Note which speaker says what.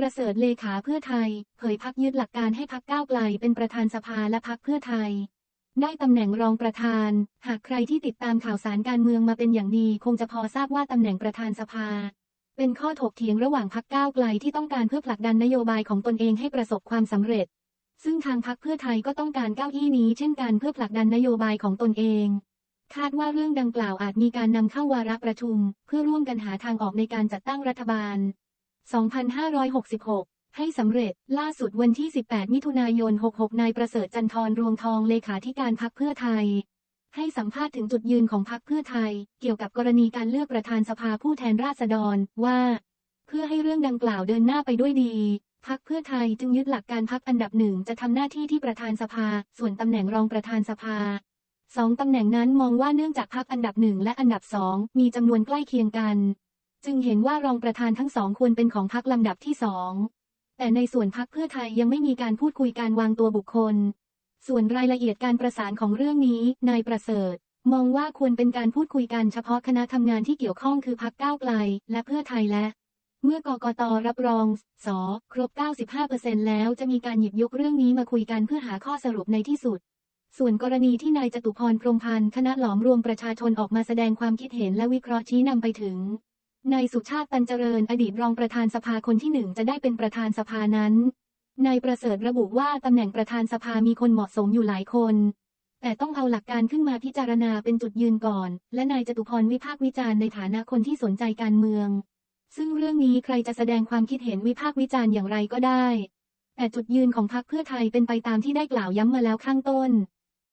Speaker 1: ประเสริฐเลขาเพื่อไทย เผยพักยึดหลักการให้พักก้าวไกลเป็นประธานสภาและพักเพื่อไทย ได้ตำแหน่งรองประธาน หากใครที่ติดตามข่าวสารการเมืองมาเป็นอย่างดี คงจะพอทราบว่าตำแหน่งประธานสภา เป็นข้อถกเถียงระหว่างพักก้าวไกลที่ต้องการเพื่อผลักดันนโยบายของตนเองให้ประสบความสำเร็จ ซึ่งทางพักเพื่อไทยก็ต้องการเก้าอี้นี้ เช่นกันเพื่อผลักดันนโยบายของตนเองคาดว่าเรื่องดังกล่าวอาจมีการนำเข้าวาระประชุม เพื่อร่วมกันหาทางออกในการจัดตั้งรัฐบาล 2566 ให้สำเร็จ ล่าสุดวันที่ 18 มิถุนายน 66 นายประเสริฐจันทร์รวงทองเลขาธิการพักเพื่อไทย ให้สัมภาษณ์ถึงจุดยืนของพักเพื่อไทย เกี่ยวกับกรณีการเลือกประธานสภาผู้แทนราษฎรว่า เพื่อให้เรื่องดังกล่าวเดินหน้าไปด้วยดีพักเพื่อไทยจึงยึดหลักการพักอันดับหนึ่งจะทำหน้าที่ที่ประธานสภา ส่วนตำแหน่งรองประธานสภาสองตำแหน่งนั้นมองว่าเนื่องจากพักอันดับหนึ่งและอันดับสองมีจำนวนใกล้เคียงกัน จึงเห็นว่ารองประธานทั้งสองควรเป็นของพักลำดับที่สอง แต่ในส่วนพักเพื่อไทยยังไม่มีการพูดคุยการวางตัวบุคคล ส่วนรายละเอียดการประสานของเรื่องนี้ นายประเสริฐ มองว่าควรเป็นการพูดคุยกันเฉพาะคณะทำงานที่เกี่ยวข้องคือพักก้าวไกล และเพื่อไทยและ เมื่อกกตรับรอง ส ครบ 95%แล้วจะมีการหยิบยกเรื่องนี้มาคุยกันเพื่อหาข้อสรุปในที่สุดส่วนกรณีที่นายจตุพรพรมพันธ์คณะหลอมรวมประชาชนออกมาแสดงความคิดเห็นและวิเคราะห์ชี้นำไปถึง นายสุชาติตันเจริญอดีตรองประธานสภาคนที่หนึ่งจะได้เป็นประธานสภานั้น นายประเสริฐระบุว่าตำแหน่งประธานสภามีคนเหมาะสมอยู่หลายคน แต่ต้องเอาหลักการขึ้นมาพิจารณาเป็นจุดยืนก่อน และนายจตุพรวิพากษ์วิจารณ์ในฐานะคนที่สนใจการเมือง ซึ่งเรื่องนี้ใครจะแสดงความคิดเห็นวิพากษ์วิจารณ์อย่างไรก็ได้ แต่จุดยืนของพรรคเพื่อไทยเป็นไปตามที่ได้กล่าวย้ำมาแล้วข้างต้น